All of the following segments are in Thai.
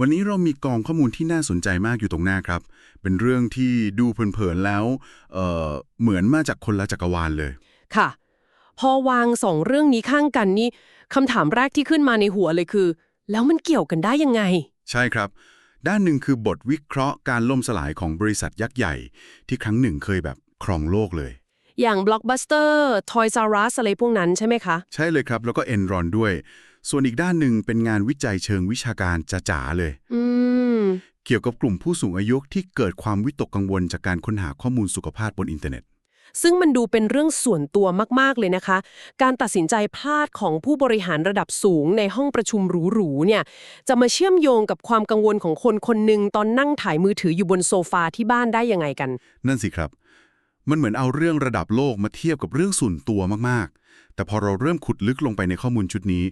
วันนี้เรามีกองข้อมูลที่น่าสนใจมากอยู่ตรงหน้าครับ เป็นเรื่องที่ดูเผินๆแล้วเอ่อเหมือนมาจากคนละจักรวาลเลย ค่ะ พอวางสองเรื่องนี้ข้างกันนี่คำถามแรกที่ขึ้นมาในหัวเลยคือ แล้วมันเกี่ยวกันได้ยังไง ใช่ครับ ด้านหนึ่งคือบทวิเคราะห์การล่มสลายของบริษัทยักษ์ใหญ่ ที่ครั้งหนึ่งเคยแบบครองโลกเลย อย่าง Blockbuster Toys R Us อะไรพวกนั้นใช่ไหมคะ ใช่เลยครับ แล้วก็เอนรอนด้วย ส่วนอีกด้านหนึ่งเป็นงานวิจัยเชิงวิชาการจ๋าๆเลยอืมเกี่ยวกับกลุ่มผู้สูงอายุที่เกิดความวิตกกังวลจากการค้นหาข้อมูลสุขภาพบนอินเทอร์เน็ต ซึ่งมันดูเป็นเรื่องส่วนตัวมากๆเลยนะคะ การตัดสินใจพลาดของผู้บริหารระดับสูงในห้องประชุมหรูๆเนี่ยจะมาเชื่อมโยงกับความกังวลของคนคนหนึ่งตอนนั่งถ่ายมือถืออยู่บนโซฟาที่บ้านได้ยังไงกัน นั่นสิครับ มันเหมือนเอาเรื่องระดับโลกมาเทียบกับเรื่องส่วนตัวมากๆ แต่พอเราเริ่มขุดลึกลงไปในข้อมูลชุดนี้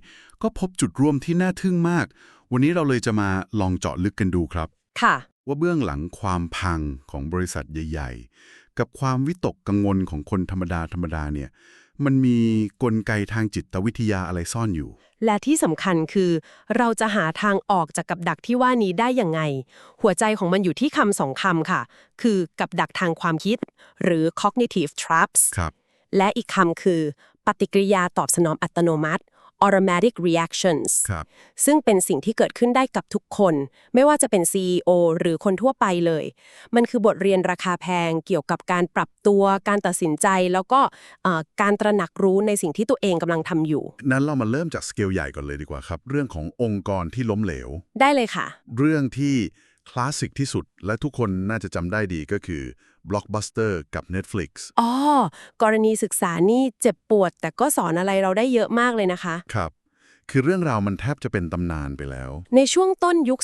ก็พบจุดร่วมที่น่าทึ่งมาก วันนี้เราเลยจะมาลองเจาะลึกกันดูครับ ค่ะ ว่าเบื้องหลังความพังของบริษัทใหญ่ ๆ กับความวิตกกังวลของคนธรรมดาธรรมดาเนี่ย มันมีกลไกทางจิตวิทยาอะไรซ่อนอยู่ และที่สำคัญคือ เราจะหาทางออกจากกับดักที่ว่านี้ได้ยังไง หัวใจของมันอยู่ที่คำสองคำค่ะ คือกับดักทางความคิด หรือ cognitive traps ครับและอีกคำคือ ปฏิกิริยาตอบสนองอัตโนมัติ automatic reactions ครับซึ่งเป็นสิ่งที่เกิดขึ้นได้กับทุกคน ไม่ว่าจะเป็น CEO หรือคนทั่วไปเลย มันคือบทเรียนราคาแพงเกี่ยวกับการปรับตัว การตัดสินใจ แล้วก็เอ่อการตระหนักรู้ในสิ่งที่ตัวเองกำลังทำอยู่ นั้นเรามาเริ่มจากสเกลใหญ่ก่อนเลยดีกว่าครับ เรื่องขององค์กรที่ล้มเหลว ได้เลยค่ะ เรื่องที่คลาสสิกที่สุดและทุกคนน่าจะจำได้ดีก็คือ Blockbuster กับ Netflix อ๋อกรณีศึกษานี่เจ็บปวด แต่ก็สอนอะไรเราได้เยอะมากเลยนะคะ ครับ คือเรื่องราวมันแทบจะเป็นตำนานไปแล้ว ในช่วงต้นยุค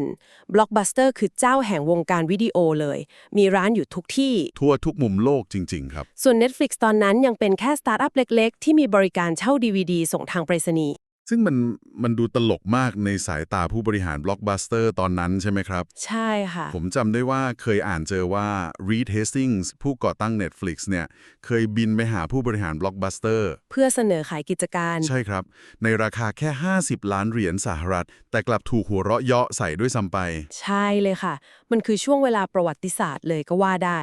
2000 Blockbuster คือเจ้าแห่งวงการวิดีโอเลย มีร้านอยู่ทุกที่ ทั่วทุกมุมโลกจริง ๆ ครับ ส่วน Netflix ตอนนั้นยังเป็นแค่สตาร์ทอัพเล็ก ๆ ที่มีบริการเช่า DVD ส่งทางไปรษณีย์ ซึ่งมันมันดูตลกมากในสายตาผู้บริหาร Blockbuster ตอนนั้นใช่ไหมครับ ใช่ค่ะ ผมจำได้ว่าเคยอ่านเจอว่า Reed Hastings ผู้ก่อตั้ง Netflix เนี่ย เคยบินไปหาผู้บริหาร Blockbuster เพื่อเสนอขายกิจการ ใช่ครับ ในราคาแค่ 50 ล้านเหรียญสหรัฐ แต่กลับถูกหัวเราะเยาะใส่ด้วยซ้ำไป ใช่เลยค่ะ มันคือช่วงเวลาประวัติศาสตร์เลยก็ว่าได้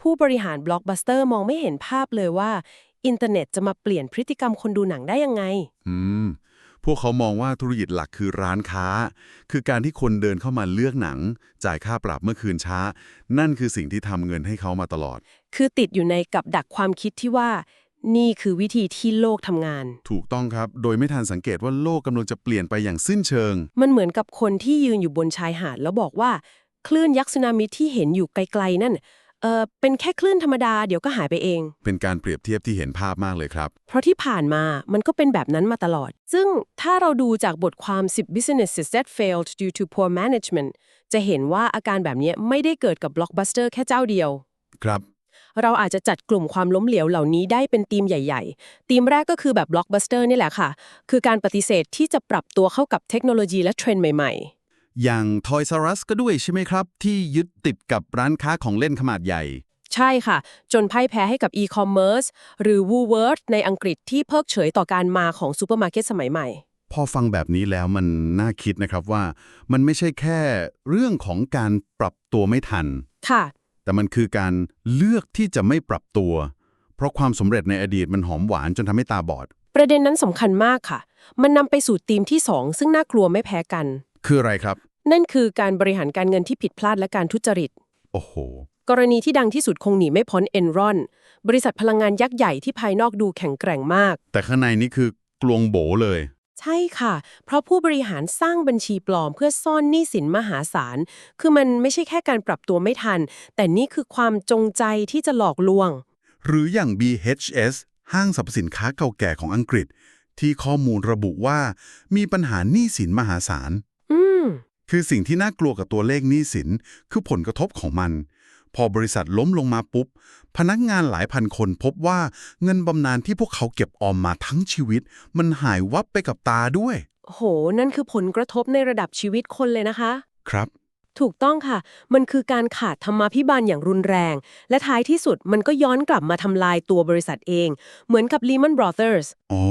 ผู้บริหาร Blockbuster มองไม่เห็นภาพเลยว่าอินเทอร์เน็ตจะมาเปลี่ยนพฤติกรรมคนดูหนังได้ยังไง อืม พวกเขามองว่าธุรกิจหลักคือร้านค้า คือการที่คนเดินเข้ามาเลือกหนัง จ่ายค่าปรับเมื่อคืนช้า นั่นคือสิ่งที่ทำเงินให้เขามาตลอด คือติดอยู่ในกับดักความคิดที่ว่า นี่คือวิธีที่โลกทำงาน ถูกต้องครับ โดยไม่ทันสังเกตว่าโลกกำลังจะเปลี่ยนไปอย่างสิ้นเชิง มันเหมือนกับคนที่ยืนอยู่บนชายหาดแล้วบอกว่า คลื่นยักษ์สึนามิที่เห็นอยู่ไกลๆนั่นเออเป็นแค่คลื่นธรรมดาเดี๋ยวก็หายไปเอง เป็นการเปรียบเทียบที่เห็นภาพมากเลยครับ เพราะที่ผ่านมามันก็เป็นแบบนั้นมาตลอด ซึ่งถ้าเราดูจากบทความ 10 businesses that failed due to poor management จะเห็นว่าอาการแบบนี้ไม่ได้เกิดกับ Blockbuster แค่เจ้าเดียว ครับ เราอาจจะจัดกลุ่มความล้มเหลวเหล่านี้ได้เป็นธีมใหญ่ๆธีมแรกก็คือแบบ Blockbuster นี่แหละค่ะ คือการปฏิเสธที่จะปรับตัวเข้ากับเทคโนโลยีและเทรนด์ใหม่ อย่าง Toys R Us ก็ด้วยใช่ไหมครับ ที่ยึดติดกับร้านค้าของเล่นขนาดใหญ่ๆใช่ค่ะ จนพ่ายแพ้ให้กับ e-commerce หรือ Woolworths ในอังกฤษที่เพิกเฉยต่อการมาของซูเปอร์มาร์เก็ตสมัยใหม่ พอฟังแบบนี้แล้วมันน่าคิดนะครับว่า มันไม่ใช่แค่เรื่องของการปรับตัวไม่ทัน ค่ะ แต่มันคือการเลือกที่จะไม่ปรับตัว เพราะความสำเร็จในอดีตมันหอมหวานจนทำให้ตาบอด ประเด็นนั้นสำคัญมากค่ะ มันนำไปสู่ธีมที่2ซึ่งน่ากลัวไม่แพ้กัน คืออะไรครับ นั่นคือการบริหารการเงินที่ผิดพลาดและการทุจริต โอ้โห กรณีที่ดังที่สุดคงหนีไม่พ้น Enron บริษัทพลังงานยักษ์ใหญ่ที่ภายนอกดูแข็งแกร่งมาก แต่ข้างในนี่คือกลวงโบเลย ใช่ค่ะ เพราะผู้บริหารสร้างบัญชีปลอมเพื่อซ่อนหนี้สินมหาศาล คือมันไม่ใช่แค่การปรับตัวไม่ทัน แต่นี่คือความจงใจที่จะหลอกลวง หรืออย่าง BHS ห้างสรรพสินค้าเก่าแก่ของอังกฤษ ที่ข้อมูลระบุว่ามีปัญหาหนี้สินมหาศาลอืม คือสิ่งที่น่ากลัวกับตัวเลขหนี้สินคือผลกระทบของมัน พอบริษัทล้มลงมาปุ๊บ พนักงานหลายพันคนพบว่าเงินบำนาญที่พวกเขาเก็บออมมาทั้งชีวิต มันหายวับไปกับตาด้วย โห นั่นคือผลกระทบในระดับชีวิตคนเลยนะคะ ครับ ถูกต้องค่ะ มันคือการขาดธรรมาภิบาลอย่างรุนแรง และท้ายที่สุดมันก็ย้อนกลับมาทำลายตัวบริษัทเอง เหมือนกับ Lehman Brothers อ๋อ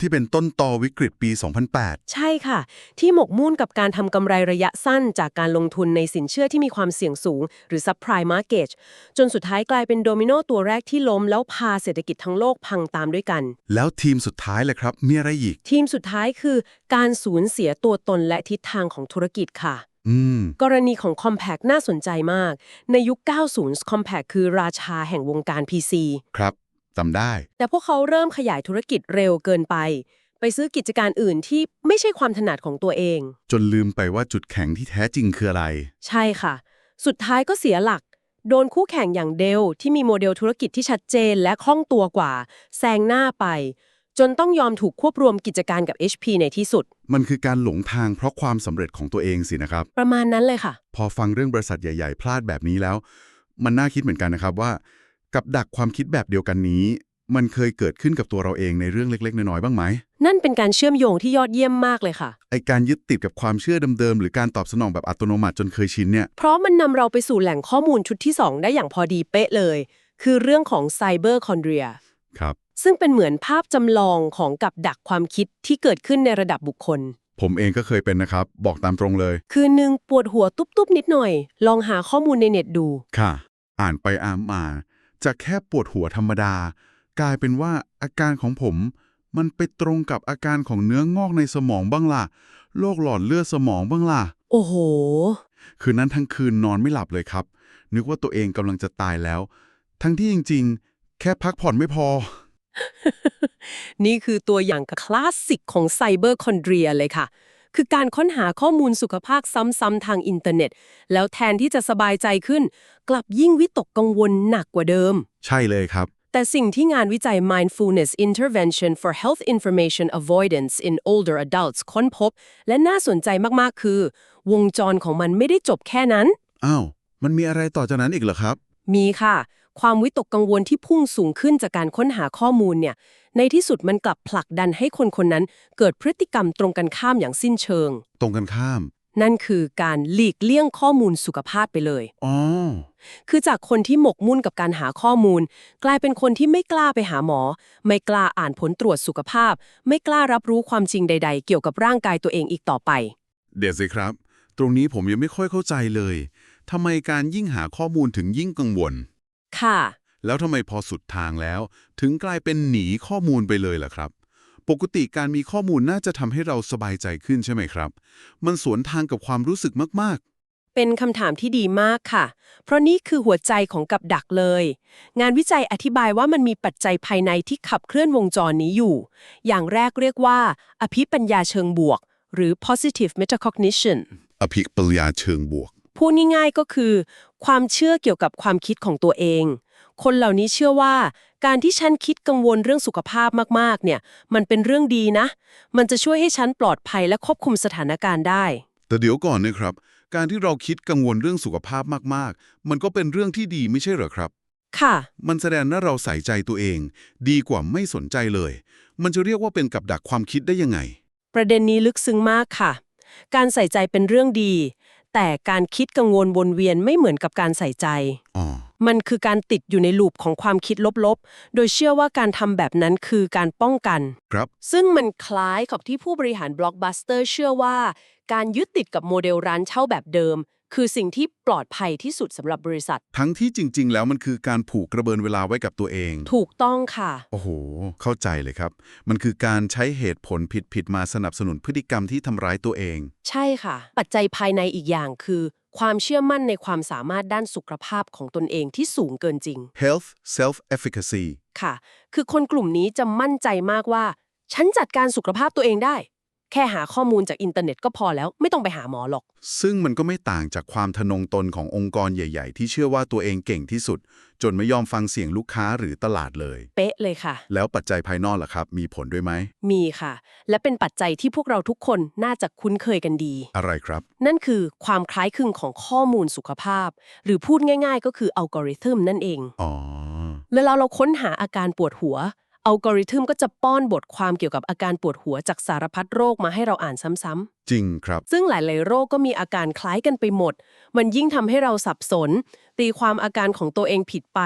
ที่เป็นต้นตอวิกฤตปี 2008 ใช่ค่ะ ที่หมกมุ่นกับการทำกำไรระยะสั้นจากการลงทุนในสินเชื่อที่มีความเสี่ยงสูง หรือ subprime mortgage จนสุดท้ายกลายเป็นโดมิโนตัวแรกที่ล้ม แล้วพาเศรษฐกิจทั้งโลกพังตามด้วยกัน แล้วทีมสุดท้ายเลยครับมีอะไรอีก ทีมสุดท้ายคือ การสูญเสียตัวตนและทิศทางของธุรกิจค่ะอืมกรณีของ Compact น่าสนใจมาก ในยุค 90 Compact คือราชาแห่งวงการ PC ครับ จำได้ แต่พวกเขาเริ่มขยายธุรกิจเร็วเกินไป ไปซื้อกิจการอื่นที่ไม่ใช่ความถนัดของตัวเอง จนลืมไปว่าจุดแข็งที่แท้จริงคืออะไร ใช่ค่ะ สุดท้ายก็เสียหลัก โดนคู่แข่งอย่างเดลที่มีโมเดลธุรกิจที่ชัดเจนและคล่องตัวกว่า แซงหน้าไป จนต้องยอมถูกควบรวมกิจการกับ HP ในที่สุด มันคือการหลงทางเพราะความสำเร็จของตัวเองสินะครับ ประมาณนั้นเลยค่ะ พอฟังเรื่องบริษัทใหญ่ ๆ พลาดแบบนี้แล้ว มันน่าคิดเหมือนกันนะครับว่า กับดักความคิดแบบเดียวกันนี้ มันเคยเกิดขึ้นกับตัวเราเองในเรื่องเล็กๆ น้อยๆ บ้างไหม นั่นเป็นการเชื่อมโยงที่ยอดเยี่ยมมากเลยค่ะ ไอการยึดติดกับความเชื่อเดิมๆ หรือการตอบสนองแบบอัตโนมัติจนเคยชินเนี่ย เพราะมันนำเราไปสู่แหล่งข้อมูลชุดที่ 2 ได้อย่างพอดีเป๊ะเลย คือเรื่องของไซเบอร์คอนเดรียครับ ซึ่งเป็นเหมือนภาพจำลองของกับดักความคิดที่เกิดขึ้นในระดับบุคคล ผมเองก็เคยเป็นนะครับ บอกตามตรงเลย คืนหนึ่งปวดหัวตุ๊บๆ นิดหน่อย ลองหาข้อมูลในเน็ตดู ค่ะ อ่านไปอ่านมา จากแค่ปวดหัวธรรมดา กลายเป็นว่าอาการของผม มันไปตรงกับอาการของเนื้องอกในสมองบ้างล่ะโรคหลอดเลือดสมองบ้างล่ะ โอ้โห คืนนั้นทั้งคืนนอนไม่หลับเลยครับ นึกว่าตัวเองกำลังจะตายแล้ว ทั้งที่จริง ๆ แค่พักผ่อนไม่พอ นี่คือตัวอย่างคลาสสิกของไซเบอร์คอนเดรียเลยค่ะ คือการค้นหาข้อมูลสุขภาพซ้ำๆทางอินเทอร์เน็ต แล้วแทนที่จะสบายใจขึ้น กลับยิ่งวิตกกังวลหนักกว่าเดิม ใช่เลยครับ แต่สิ่งที่งานวิจัย Mindfulness Intervention for Health Information Avoidance in Older Adults ค้นพบ และน่าสนใจมากๆ คือ วงจรของมันไม่ได้จบแค่นั้น อ้าว มันมีอะไรต่อจากนั้นอีกเหรอครับ มีค่ะ ความวิตกกังวลที่พุ่งสูงขึ้นจากการค้นหาข้อมูลเนี่ย ในที่สุดมันกลับผลักดันให้คนคนนั้นเกิดพฤติกรรมตรงกันข้ามอย่างสิ้นเชิง ตรงกันข้าม นั่นคือการหลีกเลี่ยงข้อมูลสุขภาพไปเลยอ๋อคือจากคนที่หมกมุ่นกับการหาข้อมูล กลายเป็นคนที่ไม่กล้าไปหาหมอ ไม่กล้าอ่านผลตรวจสุขภาพ ไม่กล้ารับรู้ความจริงใด ๆ เกี่ยวกับร่างกายตัวเองอีกต่อไป เดี๋ยวสิครับ ตรงนี้ผมยังไม่ค่อยเข้าใจเลยทำไมการยิ่งหาข้อมูลถึงยิ่งกังวล ค่ะ แล้วทำไมพอสุดทางแล้ว ถึงกลายเป็นหนีข้อมูลไปเลยล่ะครับ ปกติการมีข้อมูลน่าจะทำให้เราสบายใจขึ้นใช่ไหมครับ มันสวนทางกับความรู้สึกมากเป็นคำถามที่ดีมากค่ะ เพราะนี่คือหัวใจของกับดักเลย งานวิจัยอธิบายว่ามันมีปัจจัยภายในที่ขับเคลื่อนวงจรนี้อยู่ อย่างแรกเรียกว่า อภิปัญญาเชิงบวก หรือ positive metacognition ๆอภิปรยาเชิงบวก พูดง่ายๆก็คือ ความเชื่อเกี่ยวกับความคิดของตัวเอง คนเหล่านี้เชื่อว่า การที่ฉันคิดกังวลเรื่องสุขภาพมากๆ เนี่ย มันเป็นเรื่องดีนะ มันจะช่วยให้ฉันปลอดภัยและควบคุมสถานการณ์ได้ แต่เดี๋ยวก่อนนะครับ การที่เราคิดกังวลเรื่องสุขภาพมากๆ มันก็เป็นเรื่องที่ดีไม่ใช่เหรอครับ ค่ะ มันแสดงว่าเราใส่ใจตัวเอง ดีกว่าไม่สนใจเลย มันจะเรียกว่าเป็นกับดักความคิดได้ยังไง ประเด็นนี้ลึกซึ้งมากค่ะ การใส่ใจเป็นเรื่องดี แต่การคิดกังวลวนเวียนไม่เหมือนกับการใส่ใจอ๋อ มันคือการติดอยู่ในลูปของความคิดลบๆ โดยเชื่อว่าการทำแบบนั้นคือการป้องกัน ครับ ซึ่งมันคล้ายกับที่ผู้บริหารบล็อกบัสเตอร์เชื่อว่า การยึดติดกับโมเดลร้านเช่าแบบเดิม คือสิ่งที่ปลอดภัยที่สุดสำหรับบริษัท ทั้งที่จริง ๆ แล้วมันคือการผูกกระเบินเวลาไว้กับตัวเอง ถูกต้องค่ะ โอ้โห เข้าใจเลยครับ มันคือการใช้เหตุผลผิดๆมาสนับสนุนพฤติกรรมที่ทำร้ายตัวเอง ใช่ค่ะ ปัจจัยภายในอีกอย่างคือ ความเชื่อมั่นในความสามารถด้านสุขภาพของตนเองที่สูงเกินจริง health self efficacy ค่ะ คือคนกลุ่มนี้จะมั่นใจมากว่า ฉันจัดการสุขภาพตัวเองได้ แค่หาข้อมูลจากอินเทอร์เน็ตก็พอแล้วไม่ต้องไปหาหมอหรอก ซึ่งมันก็ไม่ต่างจากความทะนงตนขององค์กรใหญ่ๆ ที่เชื่อว่าตัวเองเก่งที่สุด จนไม่ยอมฟังเสียงลูกค้าหรือตลาดเลย เป๊ะเลยค่ะ แล้วปัจจัยภายนอกล่ะครับ มีผลด้วยไหม มีค่ะ และเป็นปัจจัยที่พวกเราทุกคนน่าจะคุ้นเคยกันดี อะไรครับ นั่นคือความคล้ายคลึงของข้อมูลสุขภาพ หรือพูดง่าย ๆ ก็คืออัลกอริทึมนั่นเองอ๋อ เวลาเราค้นหาอาการปวดหัว อัลกอริทึมก็จะป้อนบทความเกี่ยวกับอาการปวดหัวจากสารพัดโรคมาให้เราอ่านซ้ำจริงครับๆซึ่งหลายๆโรคก็มีอาการคล้ายกันไปหมด มันยิ่งทำให้เราสับสน ตีความอาการของตัวเองผิดไป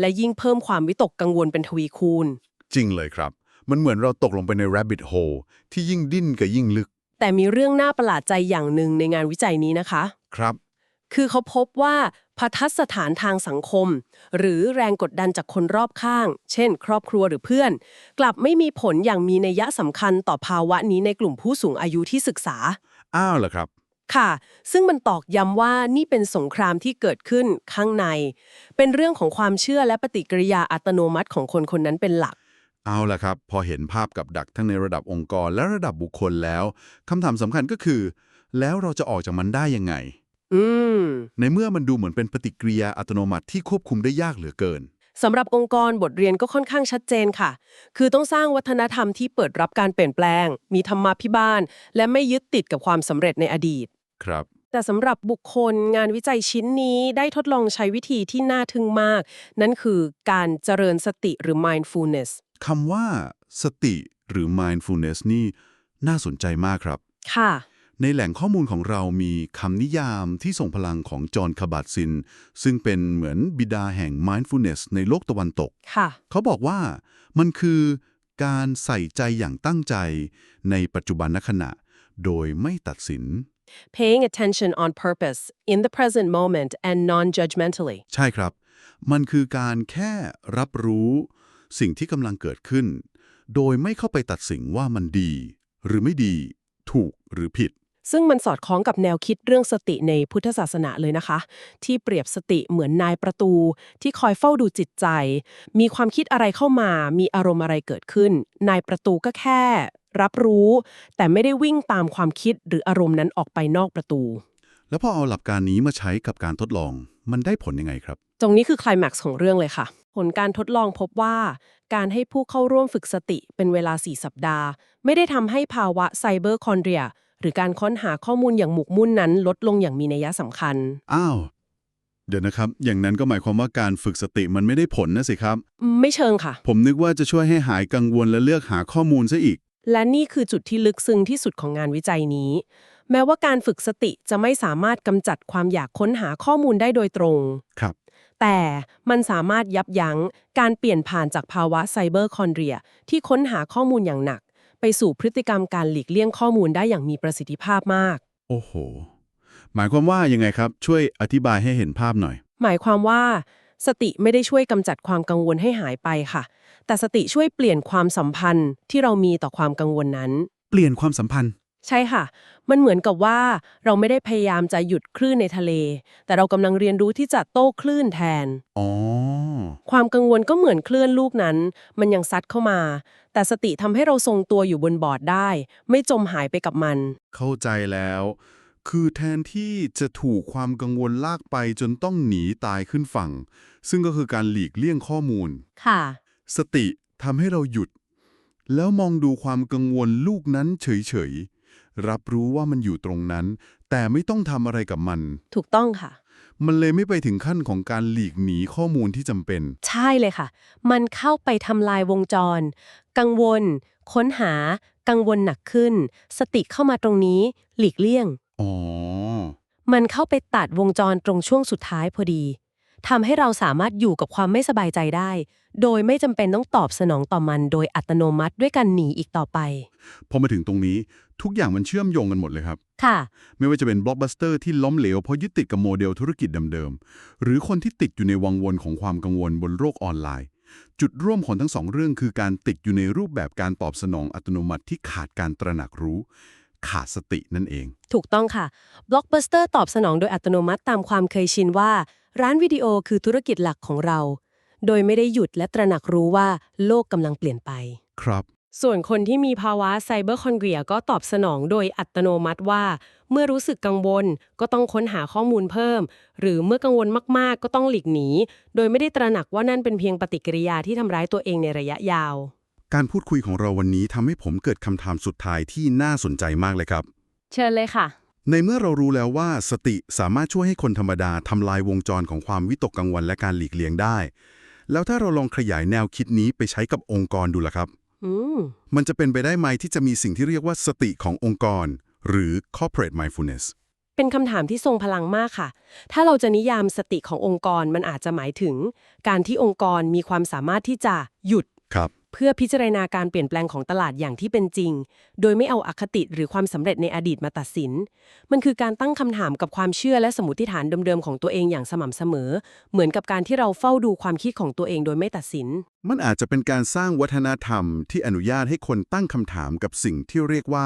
และยิ่งเพิ่มความวิตกกังวลเป็นทวีคูณ จริงเลยครับ มันเหมือนเราตกลงไปใน rabbit hole ที่ยิ่งดิ้นกับยิ่งลึก แต่มีเรื่องน่าประหลาดใจอย่างหนึ่งในงานวิจัยนี้นะคะ ครับ คือเขาพบว่าพัทสถานทางสังคม หรือแรงกดดันจากคนรอบข้าง เช่น ครอบครัวหรือเพื่อน กลับไม่มีผลอย่างมีนัยสำคัญต่อภาวะนี้ในกลุ่มผู้สูงอายุที่ศึกษา อ้าวเหรอครับ ค่ะ ซึ่งมันตอกย้ำว่านี่เป็นสงครามที่เกิดขึ้นข้างใน เป็นเรื่องของความเชื่อและปฏิกิริยาอัตโนมัติของคนคนนั้นเป็นหลัก เอาล่ะครับ พอเห็นภาพกับดักทั้งในระดับองค์กรและระดับบุคคลแล้วคำถามสำคัญก็คือ แล้วเราจะออกจากมันได้ยังไง อืม ในเมื่อมันดูเหมือนเป็นปฏิกิริยาอัตโนมัติที่ควบคุมได้ยากเหลือเกิน สำหรับองค์กรบทเรียนก็ค่อนข้างชัดเจนค่ะ คือต้องสร้างวัฒนธรรมที่เปิดรับการเปลี่ยนแปลง มีธรรมาภิบาล และไม่ยึดติดกับความสำเร็จในอดีต ครับ แต่สำหรับบุคคลงานวิจัยชิ้นนี้ได้ทดลองใช้วิธีที่น่าทึ่งมาก นั่นคือการเจริญสติหรือ mindfulness คำว่า สติหรือ mindfulness นี่ น่าสนใจมากครับ ค่ะ ในแหล่งข้อมูลของเรามีคำนิยามที่ส่งพลังของจอห์นคาบัตซิน ซึ่งเป็นเหมือนบิดาแห่ง mindfulness ในโลกตะวันตกค่ะเขาบอกว่ามันคือการใส่ใจอย่างตั้งใจในปัจจุบันขณะ โดยไม่ตัดสิน paying attention on purpose in the present moment and non-judgmentally ใช่ครับ มันคือการแค่รับรู้สิ่งที่กำลังเกิดขึ้น โดยไม่เข้าไปตัดสินว่ามันดี หรือไม่ดี ถูกหรือผิด ซึ่งมันสอดคล้องกับแนวคิดเรื่องสติในพุทธศาสนาเลยนะคะ ที่เปรียบสติเหมือนนายประตู ที่คอยเฝ้าดูจิตใจ มีความคิดอะไรเข้ามา มีอารมณ์อะไรเกิดขึ้น นายประตูก็แค่ รับรู้ แต่ไม่ได้วิ่งตามความคิดหรืออารมณ์นั้นออกไปนอกประตู แล้วพอเอาหลักการนี้มาใช้กับการทดลองมันได้ผลยังไงครับ ตรงนี้คือไคลแม็กซ์ของเรื่องเลยค่ะ ผลการทดลองพบว่า การให้ผู้เข้าร่วมฝึกสติเป็นเวลา 4 สัปดาห์ ไม่ได้ทำให้ภาวะไซเบอร์คอนเดรีย หรือการค้นหาข้อมูลอย่างหมกมุ่นนั้นลดลงอย่างมีนัยสำคัญ อ้าว เดี๋ยวนะครับ อย่างนั้นก็หมายความว่าการฝึกสติมันไม่ได้ผลนะสิครับ ไม่เชิงค่ะ ผมนึกว่าจะช่วยให้หายกังวลและเลือกหาข้อมูลซะอีก และนี่คือจุดที่ลึกซึ้งที่สุดของงานวิจัยนี้ แม้ว่าการฝึกสติจะไม่สามารถกำจัดความอยากค้นหาข้อมูลได้โดยตรง ครับแต่มันสามารถยับยั้งการเปลี่ยนผ่านจากภาวะไซเบอร์คอนเดรีย ที่ค้นหาข้อมูลอย่างหนัก ไปสู่พฤติกรรมการหลีกเลี่ยงข้อมูลได้อย่างมีประสิทธิภาพมาก โอ้โห หมายความว่ายังไงครับ ช่วยอธิบายให้เห็นภาพหน่อย หมายความว่า สติไม่ได้ช่วยกำจัดความกังวลให้หายไปค่ะ แต่สติช่วยเปลี่ยนความสัมพันธ์ที่เรามีต่อความกังวลนั้น เปลี่ยนความสัมพันธ์ ใช่ค่ะ มันเหมือนกับว่าเราไม่ได้พยายามจะหยุดคลื่นในทะเล แต่เรากำลังเรียนรู้ที่จะโต้คลื่นแทน อ๋อ ความกังวลก็เหมือนคลื่นลูกนั้น มันยังซัดเข้ามา แต่สติทำให้เราทรงตัวอยู่บนบอร์ดได้ ไม่จมหายไปกับมัน เข้าใจแล้ว คือแทนที่จะถูกความกังวลลากไปจนต้องหนีตายขึ้นฝั่ง ซึ่งก็คือการหลีกเลี่ยงข้อมูล ค่ะ สติทำให้เราหยุด แล้วมองดูความกังวลลูกนั้นเฉยๆ รับรู้ว่ามันอยู่ตรงนั้น แต่ไม่ต้องทำอะไรกับมัน ถูกต้องค่ะ มันเลยไม่ไปถึงขั้นของการหลีกหนีข้อมูลที่จำเป็น ใช่เลยค่ะ มันเข้าไปทำลายวงจร กังวล ค้นหา กังวลหนักขึ้น สติเข้ามาตรงนี้ หลีกเลี่ยง อ๋อ มันเข้าไปตัดวงจรตรงช่วงสุดท้ายพอดี ทำให้เราสามารถอยู่กับความไม่สบายใจได้ โดยไม่จำเป็นต้องตอบสนองต่อมัน โดยอัตโนมัติด้วยการหนีอีกต่อไป พอมาถึงตรงนี้ทุกอย่างมันเชื่อมโยงกันหมดเลยครับ ค่ะ ไม่ว่าจะเป็นบล็อกบัสเตอร์ที่ล้มเหลวเพราะยึดติดกับโมเดลธุรกิจเดิมๆ หรือคนที่ติดอยู่ในวังวนของความกังวลบนโลกออนไลน์ จุดร่วมของทั้งสองเรื่องคือการติดอยู่ในรูปแบบการตอบสนองอัตโนมัติที่ขาดการตระหนักรู้ ขาดสตินั่นเอง ถูกต้องค่ะ Blockbuster ตอบสนองโดยอัตโนมัติตามความเคยชินว่า ร้านวิดีโอคือธุรกิจหลักของเรา โดยไม่ได้หยุดและตระหนักรู้ว่าโลกกำลังเปลี่ยนไป ครับ ส่วนคนที่มีภาวะไซเบอร์คอนเกรียก็ตอบสนองโดยอัตโนมัติว่า เมื่อรู้สึกกังวลก็ต้องค้นหาข้อมูลเพิ่ม หรือเมื่อกังวลมากๆ ก็ต้องหลีกหนี โดยไม่ได้ตระหนักว่านั่นเป็นเพียงปฏิกิริยาที่ทำร้ายตัวเองในระยะยาว การพูดคุยของเราวันนี้ทำให้ผมเกิดคำถามสุดท้ายที่น่าสนใจมากเลยครับ เชิญเลยค่ะ ในเมื่อเรารู้แล้วว่าสติสามารถช่วยให้คนธรรมดาทำลายวงจรของความวิตกกังวลและการหลีกเลี่ยงได้ แล้วถ้าเราลองขยายแนวคิดนี้ไปใช้กับองค์กรดูล่ะครับอืมมันจะเป็นไปได้ไหมที่จะมีสิ่งที่เรียกว่าสติขององค์กร หรือ corporate mindfulness เป็นคำถามที่ทรงพลังมากค่ะ ถ้าเราจะนิยามสติขององค์กรมันอาจจะหมายถึง การที่องค์กรมีความสามารถที่จะหยุดครับเพื่อพื่อพิจารณาการเปลี่ยนแปลงของตลาดอย่างที่เป็นจริง โดยไม่เอาอคติหรือความสำเร็จในอดีตมาตัดสิน มันคือการตั้งคำถามกับความเชื่อและสมมติฐานเดิมๆของตัวเองอย่างสม่ำเสมอ เหมือนกับการที่เราเฝ้าดูความคิดของตัวเองโดยไม่ตัดสิน มันอาจจะเป็นการสร้างวัฒนธรรมที่อนุญาตให้คนตั้งคำถามกับสิ่งที่เรียกว่า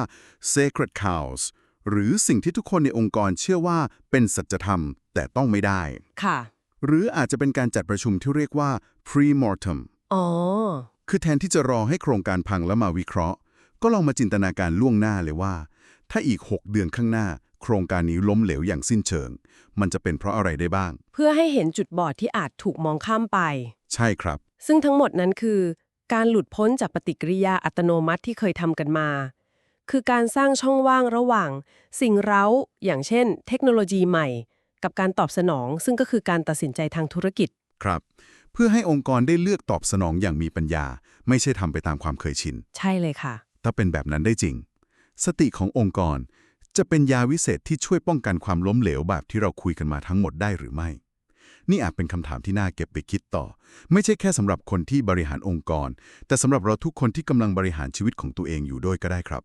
sacred cows หรือสิ่งที่ทุกคนในองค์กรเชื่อว่าเป็นสัจธรรม แต่ต้องไม่ได้ ค่ะ หรืออาจจะเป็นการจัดประชุมที่เรียกว่า pre-mortem อ๋อ คือแทนที่จะรอให้โครงการพังแล้วมาวิเคราะห์ ก็ลองมาจินตนาการล่วงหน้าเลยว่า ถ้าอีก 6 เดือนข้างหน้า โครงการนี้ล้มเหลวอย่างสิ้นเชิง มันจะเป็นเพราะอะไรได้บ้าง เพื่อให้เห็นจุดบอดที่อาจถูกมองข้ามไป ใช่ครับ ซึ่งทั้งหมดนั้นคือ การหลุดพ้นจากปฏิกิริยาอัตโนมัติที่เคยทำกันมา คือการสร้างช่องว่างระหว่าง สิ่งเร้า อย่างเช่น เทคโนโลยีใหม่ กับการตอบสนอง ซึ่งก็คือการตัดสินใจทางธุรกิจ ครับ เพื่อให้องค์กรได้เลือกตอบสนองอย่างมีปัญญา ไม่ใช่ทำไปตามความเคยชิน ใช่เลยค่ะ ถ้าเป็นแบบนั้นได้จริง สติขององค์กรจะเป็นยาวิเศษที่ช่วยป้องกันความล้มเหลวแบบที่เราคุยกันมาทั้งหมดได้หรือไม่ นี่อาจเป็นคำถามที่น่าเก็บไปคิดต่อ ไม่ใช่แค่สำหรับคนที่บริหารองค์กร แต่สำหรับเราทุกคนที่กำลังบริหารชีวิตของตัวเองอยู่ด้วยก็ได้ครับ